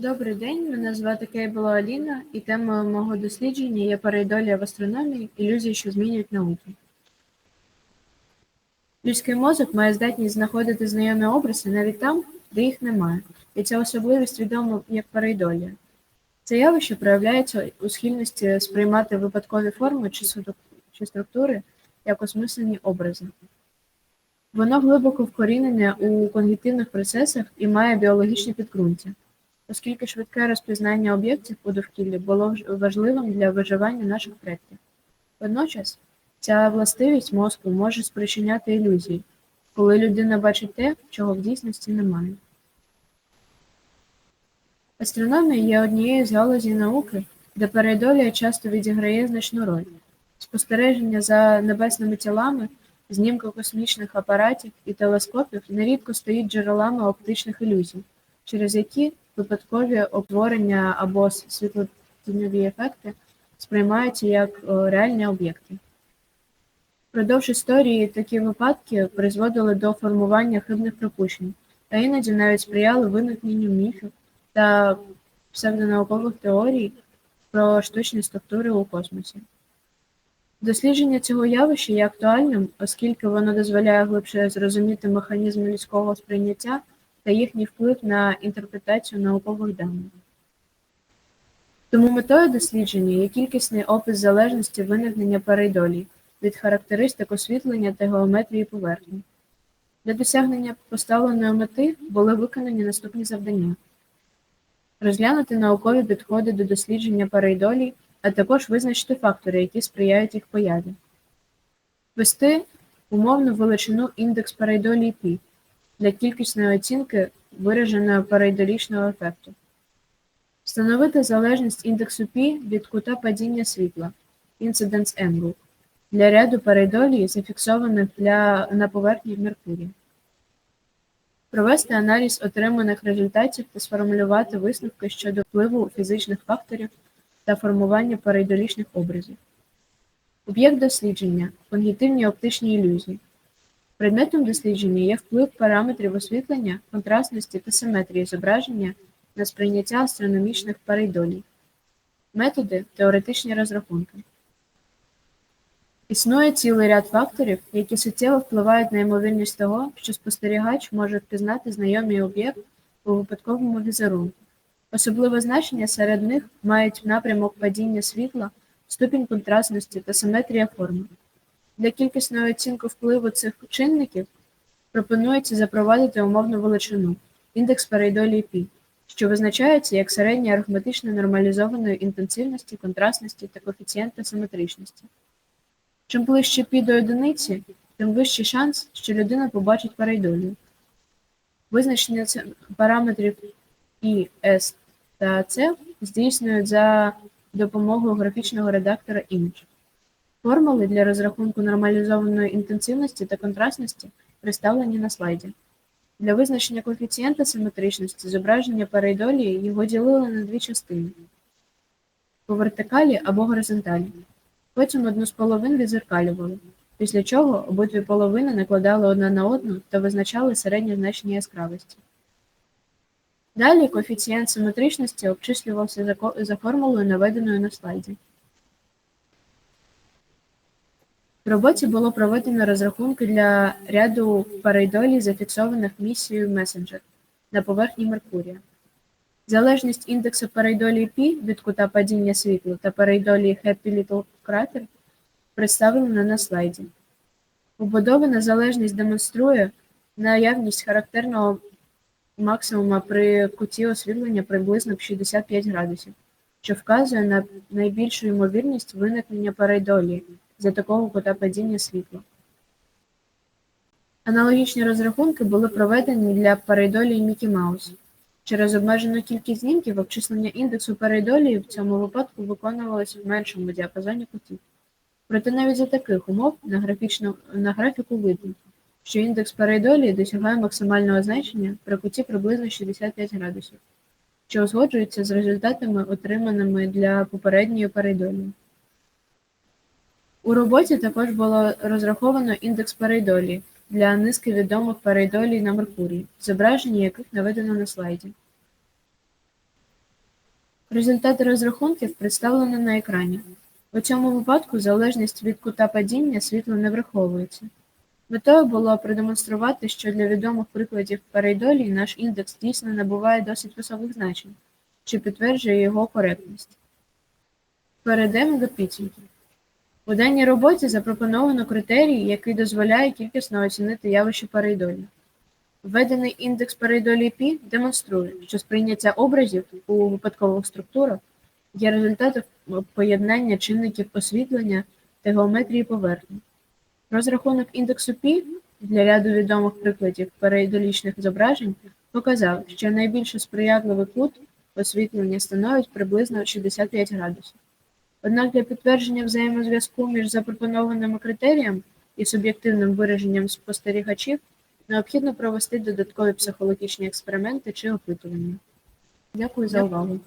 Добрий день, мене звати Кейбела Аліна, і темою мого дослідження є перейдолія в астрономії, ілюзії, що змінюють науки. Людський мозок має здатність знаходити знайомі образи навіть там, де їх немає, і ця особливість відома як перейдолія. Це явище проявляється у схильності сприймати випадкові форми чи структури як осмислені образи. Воно глибоко вкорінене у когнітивних процесах і має біологічне підґрунтя оскільки швидке розпізнання об'єктів у довкіллі було важливим для виживання наших предків. Водночас, ця властивість мозку може спричиняти ілюзії, коли людина бачить те, чого в дійсності немає. Астрономія є однією з галузей науки, де перейдолія часто відіграє значну роль. Спостереження за небесними тілами, знімки космічних апаратів і телескопів нерідко стають джерелами оптичних ілюзій, через які випадкові обтворення або світлотіньові ефекти сприймаються як е, реальні об'єкти. Впродовж історії такі випадки призводили до формування хибних припущень, та іноді навіть сприяли виникненню міфів та псевдонаукових теорій про штучні структури у космосі. Дослідження цього явища є актуальним, оскільки воно дозволяє глибше зрозуміти механізми людського сприйняття та їхній вплив на інтерпретацію наукових даних. Тому метою дослідження є кількісний опис залежності виникнення перейдолій від характеристик освітлення та геометрії поверхні. Для досягнення поставленої мети були виконані наступні завдання: розглянути наукові підходи до дослідження перейдолій, а також визначити фактори, які сприяють їх появі, ввести умовну величину індекс перейдолій π для кількісної оцінки вираженого перейдолічного ефекту, встановити залежність індексу π від кута падіння світла incidence angle для ряду перейдолій, зафіксованих для, на поверхні Меркурія, провести аналіз отриманих результатів та сформулювати висновки щодо впливу фізичних факторів та формування перейдолічних образів. Об'єкт дослідження когнітивні оптичні ілюзії. Предметом дослідження є вплив параметрів освітлення, контрастності та симетрії зображення на сприйняття астрономічних перейдолій. Методи теоретичні розрахунки. Існує цілий ряд факторів, які суттєво впливають на ймовірність того, що спостерігач може впізнати знайомий об'єкт у випадковому візерунку. Особливе значення серед них мають напрямок падіння світла, ступінь контрастності та симетрія форми. Для кількісної оцінки впливу цих чинників пропонується запровадити умовну величину індекс перейдолії π, що визначається як середня арифметично нормалізованої інтенсивності, контрастності та коефіцієнта симетричності. Чим ближче π до одиниці, тим вищий шанс, що людина побачить перейдолію. Визначення параметрів І, С та С здійснюють за допомогою графічного редактора Image. Формули для розрахунку нормалізованої інтенсивності та контрастності представлені на слайді. Для визначення коефіцієнта симетричності зображення перейдолії його ділили на дві частини по вертикалі або горизонталі. Потім одну з половин відзеркалювали, після чого обидві половини накладали одна на одну та визначали середнє значення яскравості. Далі коефіцієнт симетричності обчислювався за формулою, наведеною на слайді. В роботі було проведено розрахунки для ряду перейдолій, зафіксованих місією Messenger на поверхні Меркурія. Залежність індексу перейдолії π від кута падіння світла та перейдолії Happy Little Crater представлена на слайді. Побудована залежність демонструє наявність характерного максимума при куті освітлення приблизно 65 градусів, що вказує на найбільшу ймовірність виникнення перейдолії за такого кута падіння світла. Аналогічні розрахунки були проведені для перейдолії Мікі Маус. Через обмежену кількість знімків обчислення індексу перейдолії в цьому випадку виконувалося в меншому діапазоні кутів. Проте навіть за таких умов на, графічну, на графіку видно, що індекс перейдолії досягає максимального значення при куті приблизно 65 градусів, що узгоджується з результатами, отриманими для попередньої перейдолії. У роботі також було розраховано індекс перейдолії для низки відомих перейдолій на Меркурії, зображення яких наведено на слайді. Результати розрахунків представлено на екрані. У цьому випадку залежність від кута падіння світла не враховується. Метою було продемонструвати, що для відомих прикладів парейдолії наш індекс дійсно набуває досить високих значень, що підтверджує його коректність. Перейдемо до підсумків. У даній роботі запропоновано критерій, який дозволяє кількісно оцінити явище парейдолії. Введений індекс парейдолії π демонструє, що сприйняття образів у випадкових структурах є результатом поєднання чинників освітлення та геометрії поверхні. Розрахунок індексу π для ряду відомих прикладів парейдолічних зображень показав, що найбільш сприятливий кут освітлення становить приблизно 65 градусів. Однак для підтвердження взаємозв'язку між запропонованими критеріями і суб'єктивним вираженням спостерігачів необхідно провести додаткові психологічні експерименти чи опитування. Дякую за увагу.